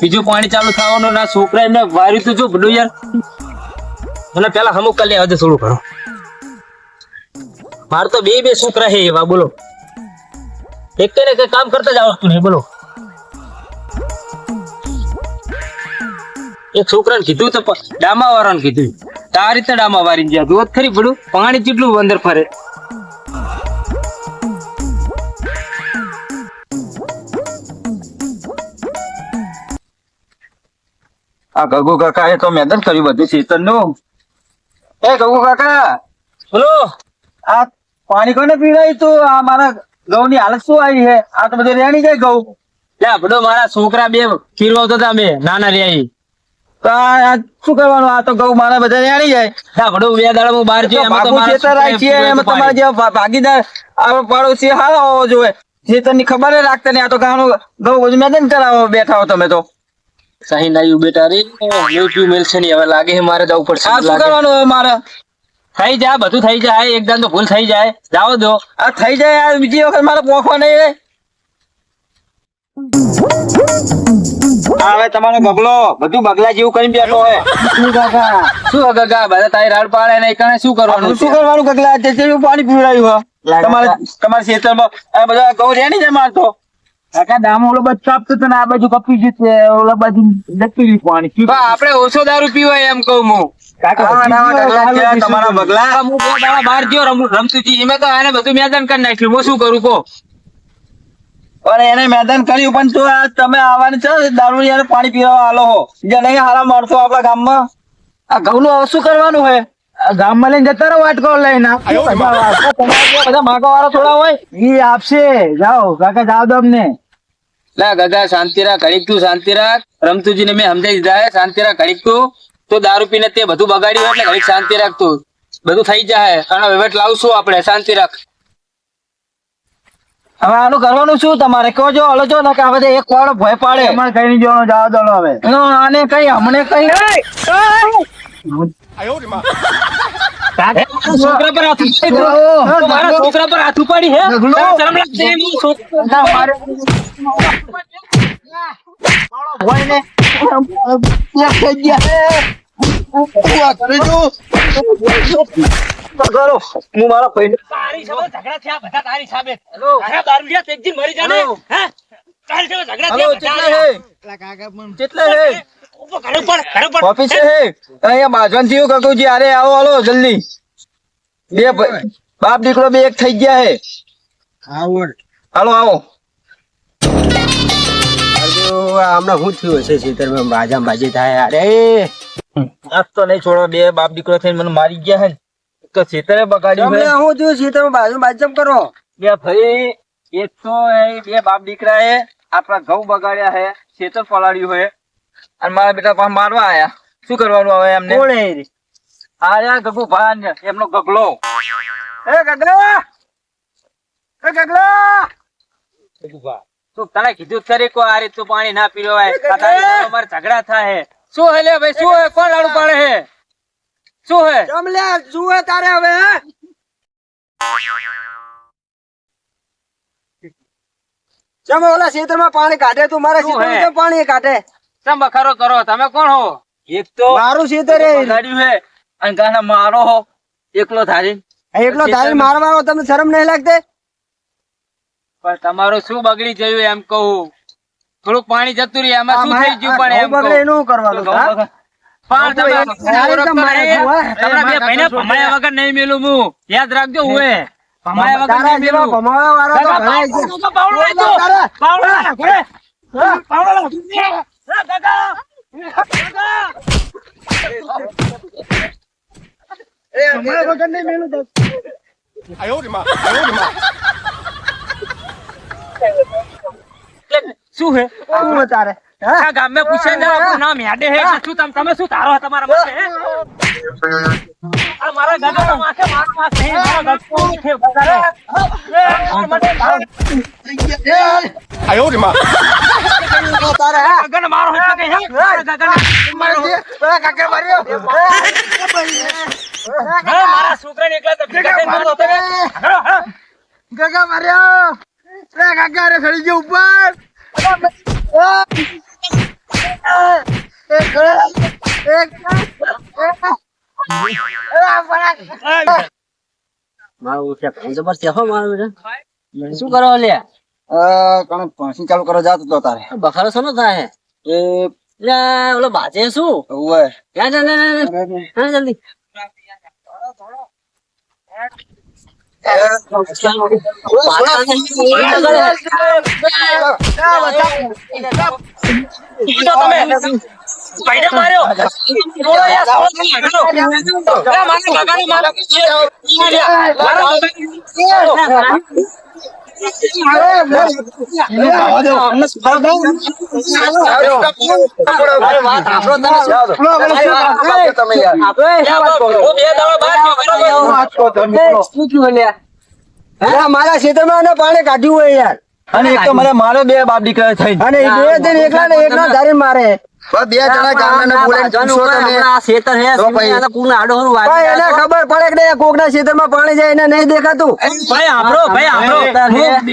બીજું પાણી ચાલુ થવાનું ના છોકરા એમને વાર્યું તું જો બધું યાર. મને પેલા હમુક કરી લેવા દે થોડું ઘણું મારે તો બે બે છોકરા છે એવા, બોલો. એક કઈ ને કઈ કામ કરતા જ આવડતું નહીં, બોલો. એક છોકરાને કીધું તો ડામા વાળાને કીધું. તો રીતે ડામા વારી ગયા દૂધ ખરી પડ્યું. પાણી કેટલું અંદર ફરે. આ ગગુ કાકા એ તો મેદાન કર્યું બધું શીતળનું એ ગગુ કાકા બોલો. આ પાણી કોને પીવાય તું? આ મારા ઘઉં ની હાલત શું આવી છે? આ તો બધું રેણી જાય ઘઉં. લે બધો મારા છોકરા બે ખીરવાવતા હતા મેં નાના રહ્યા તો આ શું કરવાનું? આ તો ઘઉં મારા બધા રેણી જાય. લા બધો બે દાડા હું બહાર જઈએ એમાં તો ખેતર છોકરાએ આય છે એમાં તમારા જેવા ભાગીદાર આ પાડોશી હારો હોવો જોઈએ. ખેતરની ખબર રાખતા નહીં. આ તો ગાનું ઘઉં બધું મેદાન કરાવો બેઠા હો તમે તો. સહી નાયું બેટા રે. યુટ્યુબ મેલશે નહીં હવે લાગે છે મારે જવું પડશે શું કરવાનું હવે મારે? થઈ જાય બધું થઈ જાય એકદમ તો ભૂલ થઈ જાય. જાઓ દો આ થઈ જાય આ બીજી વખત મારે પોખવા નહીં હવે તમારો બગલો બધું બગલા જેવું કરીને બેઠો હોય શું કાકા? શું બધા તારી રાડ પાડે ને કણે શું કરવાનું શું કરવાનું ગગલા? જે પાણી પીવડાવ્યું તમારે તમારા ખેતરમાં બધા ગૌ રહે જાય મારતો? કાકા ડામો ઓલો બાજુ કાપતો હતો ને આ બાજુ કપી જશે ઓલા બાજુ ડકી ગયું પાણી બા, ઓછો દારૂ પીવાય એમ કહું હું. કાકા આવા નવા ગગલા છે તમારા બગલા હું બહાર ગયો રમતુજી એમાં તો આને બધું મેદાન કરી નાખ્યું. હું શું કરું કો અને એને મેદાન કર્યું પણ તો આ તમે આવવાની છે દારૂ યાર પાણી પીવા આલો હો. જે નહીં હારા માણસો આપણા ગામમાં. આ ઘઉં નું શું કરવાનું હોય ગામમાં લઈને જતા રહો વાટકો લઈને. બધા માગવા વાળા થોડા હોય. ઈ આપશે. જાઓ કાકા જાઓ દો અમને. લા ગગા શાંતિ રાખ ઘડીક તું શાંતિ રાખ. રમતુજી ને મેં સમજાઈ દીધા હે, શાંતિ રાખ ઘડીક તું. તો દારૂ પીને તે બધું બગાડ્યું એટલે ઘડીક શાંતિ રાખ તું. બધું થઈ જાય અને વહીવટ લાવશું આપણે શાંતિ રાખ. હવે આનું કરવાનું શું? તમારે કહો જો હલો જો ને કે આ એક વાળો ભય પાડે. તમારે કઈ નહીં જવાનું જાવ દો હવે. આને કઈ અમને કઈ છોકરા પર હાથ મારા છોકરા પર હાથ ઉપાડી હે? શરમ લાગશે હું છોકરા ના મારે ભય ને? એક થઈ ગયા. તો કરો હું મારા ભાઈને તારી સામે ઝઘડા થયા બધા તારી સામે. તારા દારૂડિયા તે એક દી મરી જાને. હે? તારી સામે ઝઘડા હલો થયા કેટલે હે? કેટલે છે? અહીંયા બાજવાન થયું કાકુજી અરે આવો હાલો જલ્દી. બે બાપ દીકરો બે એક થઈ ગયા હે. હાલો આવો. હમણાં શું થયું હશે? ખેતરમાં બાજા બાજી થાય. અરે આજ તો નહીં છોડો બે બાપ દીકરો થઈને મને મારી ગયા હે તો ખેતરે બગાડ્યું હે. હું થયું? ખેતરમાં બાજુ બાજુ કરો? બે ભાઈ એક તો બે બાપ દીકરા એ આપણા ઘઉં બગાડ્યા હે ખેતર પલાળ્યું હે. અને મારા બેટા પાસે મારવા આયા. શું કરવાનું હવે એમને? કોણ હે આ રહ્યા ગગુ ભાન એમનો ગગલો. એ ગગલો! એ ગગલા! તું તને કીધું જ કો આ રીતનું પાણી ના પીરો તારી સામે ઝઘડા થાય. હે શું હે લે ભાઈ શું હે? કોણ લાડુ પાડે હે? શું હે? જમ લે જુએ તારે હવે જમ ઓલા ખેતરમાં પાણી કાઢે તું મારા શું ખેતરમાં પાણી કાઢે? ચમ બખારો કરો? તમે કોણ હો? એક તો મારું છે તો રે બગાડ્યું હે અને ગાના મારો હો. એકલો થારી એકલો ધારી મારવાનો તમને શરમ નહીં લાગતે? પણ તમારું શું બગડી જયું એમ કહું. થોડુંક પાણી જતું રહ્યું એમાં શું થઈ ગયું પણ એમ બગડે એનું કરવાનું વગર નહીં મેલું હું. યાદ રાખજો હું ભમાયા વગર નહીં મેલું ભમાવા વાળા તો કાકા, ઘણા છે. પાવડો, પાવડો લાગજો. તારા. પાવડો લાગ, ઘોડે. પાવડો લાગ. હા, કાકા. ભમાવા વગર નહીં મેલું તો. શું હે શું હે તારે હા? આ ગામમાં પૂછે ને આપણું નામ યાદે હે કે શું તમ- તમે શું તારો તમારા માથે હે? આ મારા ગાડાના માથે મારો માથે હે, મારા ગગકો ઉઠે બગાડે. એ, મારા માટે તારો તારે હા? ગગન મારો એટલે કઈ હે? મારા ગગન મારો. પેલા કાકા માર્યો. શું કરો લે કણ પાસી ચાલુ કરવા જાતો તો તારે બખારો છો થાય એ ઓલો બાજે શું ક્યાં જલ્દી અરે વાત ક્ષેત્ર? મારા ખેતરમાં પાણી કાઢ્યું હોય યાર અને એક તો મને મારો બે બાપ દીકરા થઈ અને એકલા ને એકલા ધારી મારે બે જણા ગામના ખેતર હે, તો પછી. આ તો કોકના આડો હરું વાગી એને ખબર પડે કે નહીં, કોકના ખેતરમાં પાણી જાય એને નહીં દેખાતું. ભાઈ આપણો ભાઈ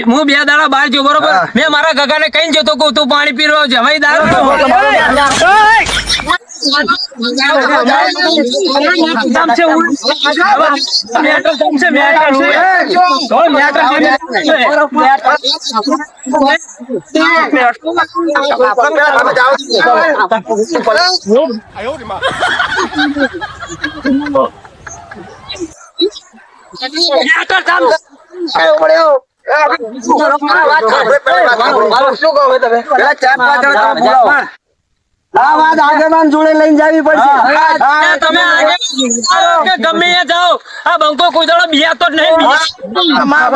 હું- બે દાડા બહાર ગયો બરોબર? મેં મારા કાકાને કઈ જતો કહું તું પાણી પીરો જવાઈ દારૂ શું કહો તમે? પેલા ચાર પાંચ જણા બોલાવો. આ વાત આગેવાન જોડે લઈને જાવી પડશે. તમે આગે કે ગમે એ જાઓ. આ બંકો કોઈ દાડો બિયાતો જ નહીં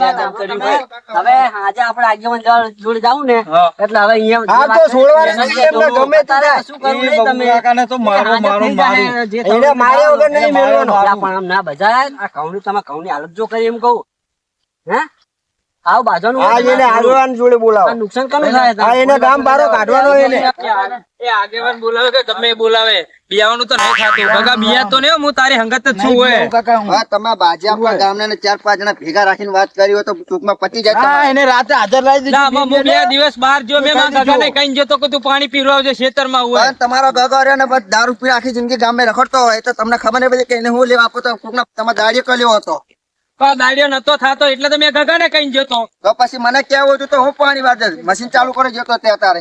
હવે આજે આપણે આગેવાન જોડે જાવ ને એટલે હવે અહીંયા એમને ગમે તે થાય. શું કરવું નહીં તમે? મારું, તો મારો મારો જે એને મારે વગર નહીં મેળવાનો. પણ આમ ના બજાય. આ કૌની તમે કૌની હાલત જો કરી એમ કહું. હે? આવ બાજાનું આ એને આગેવાન જોડે આ બોલાવો નુકસાન કનું થાય આ એને ગામ બારો કાઢવાનો એને. એ આગેવાન બોલાવે કે ગમે બોલાવે? બિયાવાનું તો નહીં ખાતું. કાકા બિયા તો નહીં હું તારી હંગત જ છું હોય હા તમે બાજી આપવા ગામના ને ચાર પાંચ જણા ભેગા રાખીને વાત કરી હોય તો ટૂંકમાં પતી જાય હા એને રાતે હાજર લાવી ના, હું બે દિવસ બહાર જો મે માં કાકા ને કઈ જતો કે તું પાણી પીરવા આવજે ખેતરમાં હોય પણ તમારો ગગો રહ્યો ને બસ દારૂ પી આખી જિંદગી ગામે રખડતો હોય તો તમને ખબર નહીં પડી કે એને હું લેવા આપો તો ટૂંકમાં તમે દાડીઓ કર્યો હતો. પણ દાડિયો નતો થાતો એટલે તો મેં ગગા ને કઈ જતો. તો પછી મને કેવું હતું તો હું પાણી વાત મશીન ચાલુ કરી જતો તે તારે